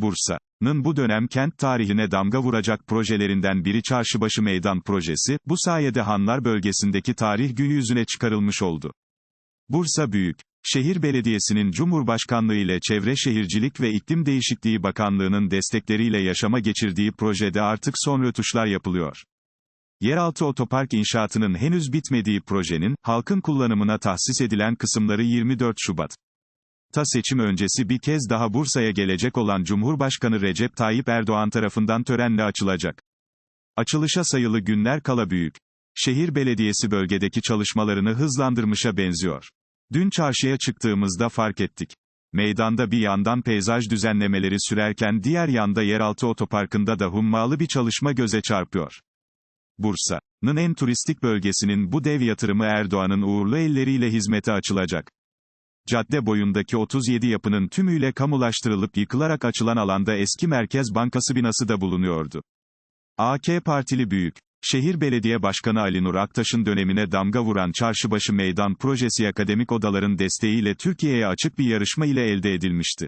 Bursa'nın bu dönem kent tarihine damga vuracak projelerinden biri Çarşıbaşı Meydan Projesi, bu sayede Hanlar bölgesindeki tarih gün yüzüne çıkarılmış oldu. Bursa Büyük Şehir Belediyesi'nin Cumhurbaşkanlığı ile Çevre Şehircilik ve İklim Değişikliği Bakanlığı'nın destekleriyle yaşama geçirdiği projede artık son rötuşlar yapılıyor. Yeraltı otopark inşaatının henüz bitmediği projenin, halkın kullanımına tahsis edilen kısımları 24 Şubat. Ta seçim öncesi bir kez daha Bursa'ya gelecek olan Cumhurbaşkanı Recep Tayyip Erdoğan tarafından törenle açılacak. Açılışa sayılı günler kala büyük. Şehir Belediyesi bölgedeki çalışmalarını hızlandırmışa benziyor. Dün çarşıya çıktığımızda fark ettik. Meydanda bir yandan peyzaj düzenlemeleri sürerken diğer yanda yeraltı otoparkında da hummalı bir çalışma göze çarpıyor. Bursa'nın en turistik bölgesinin bu dev yatırımı Erdoğan'ın uğurlu elleriyle hizmete açılacak. Cadde boyundaki 37 yapının tümüyle kamulaştırılıp yıkılarak açılan alanda eski Merkez Bankası binası da bulunuyordu. AK Partili Büyük Şehir Belediye Başkanı Ali Nur Aktaş'ın dönemine damga vuran Çarşıbaşı Meydan Projesi akademik odaların desteğiyle Türkiye'ye açık bir yarışma ile elde edilmişti.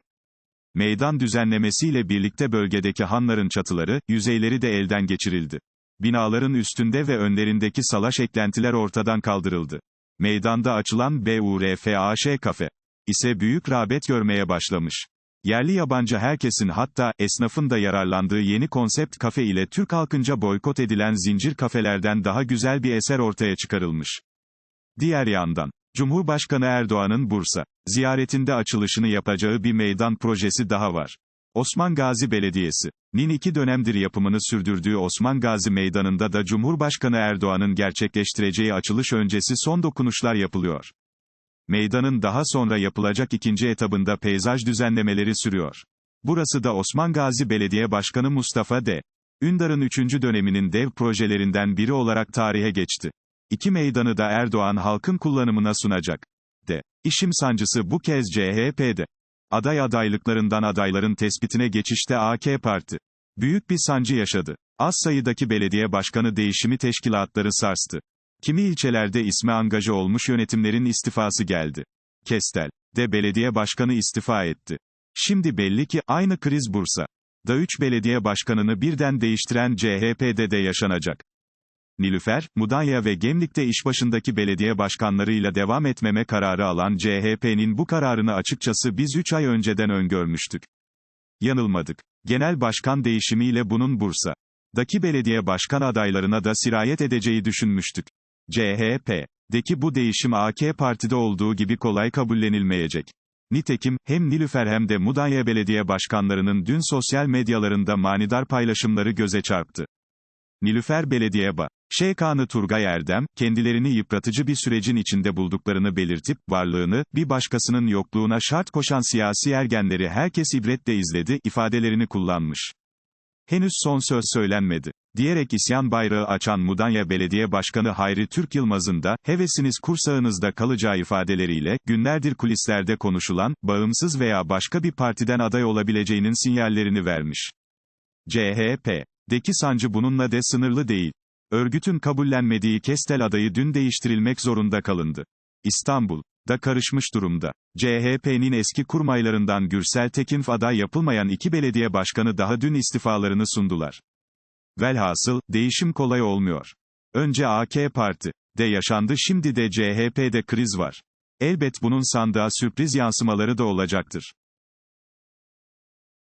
Meydan düzenlemesiyle birlikte bölgedeki hanların çatıları, yüzeyleri de elden geçirildi. Binaların üstünde ve önlerindeki salaş eklentiler ortadan kaldırıldı. Meydanda açılan BURFAŞ kafe ise büyük rağbet görmeye başlamış. Yerli yabancı herkesin hatta esnafın da yararlandığı yeni konsept kafe ile Türk halkınca boykot edilen zincir kafelerden daha güzel bir eser ortaya çıkarılmış. Diğer yandan, Cumhurbaşkanı Erdoğan'ın Bursa ziyaretinde açılışını yapacağı bir meydan projesi daha var. Osman Gazi Belediyesi'nin iki dönemdir yapımını sürdürdüğü Osman Gazi Meydanı'nda da Cumhurbaşkanı Erdoğan'ın gerçekleştireceği açılış öncesi son dokunuşlar yapılıyor. Meydanın daha sonra yapılacak ikinci etabında peyzaj düzenlemeleri sürüyor. Burası da Osman Gazi Belediye Başkanı Mustafa D. Ündar'ın üçüncü döneminin dev projelerinden biri olarak tarihe geçti. İki meydanı da Erdoğan halkın kullanımına sunacak. De. İşim sancısı bu kez CHP'de. Aday adaylıklarından adayların tespitine geçişte AK Parti. Büyük bir sancı yaşadı. Az sayıdaki belediye başkanı değişimi teşkilatları sarstı. Kimi ilçelerde isme angaja olmuş yönetimlerin istifası geldi. Kestel de belediye başkanı istifa etti. Şimdi belli ki aynı kriz Bursa. Da 3 belediye başkanını birden değiştiren CHP'de de yaşanacak. Nilüfer, Mudanya ve Gemlik'te iş başındaki belediye başkanlarıyla devam etmeme kararı alan CHP'nin bu kararını açıkçası biz 3 ay önceden öngörmüştük. Yanılmadık. Genel başkan değişimiyle bunun Bursa'daki belediye başkan adaylarına da sirayet edeceği düşünmüştük. CHP'deki bu değişim AK Parti'de olduğu gibi kolay kabullenilmeyecek. Nitekim, hem Nilüfer hem de Mudanya Belediye Başkanlarının dün sosyal medyalarında manidar paylaşımları göze çarptı. Nilüfer Belediye Başkanı Turgay Erdem, kendilerini yıpratıcı bir sürecin içinde bulduklarını belirtip, varlığını, bir başkasının yokluğuna şart koşan siyasi ergenleri herkes ibretle izledi, ifadelerini kullanmış. Henüz son söz söylenmedi. Diyerek isyan bayrağı açan Mudanya Belediye Başkanı Hayri Türk Yılmaz'ın da, hevesiniz kursağınızda kalacağı ifadeleriyle, günlerdir kulislerde konuşulan, bağımsız veya başka bir partiden aday olabileceğinin sinyallerini vermiş. CHP'deki sancı bununla de sınırlı değil. Örgütün kabullenmediği Kestel adayı dün değiştirilmek zorunda kalındı. İstanbul da karışmış durumda. CHP'nin eski kurmaylarından Gürsel Tekinf aday yapılmayan iki belediye başkanı daha dün istifalarını sundular. Velhasıl, değişim kolay olmuyor. Önce AK Parti de yaşandı şimdi de CHP'de kriz var. Elbet bunun sandığa sürpriz yansımaları da olacaktır.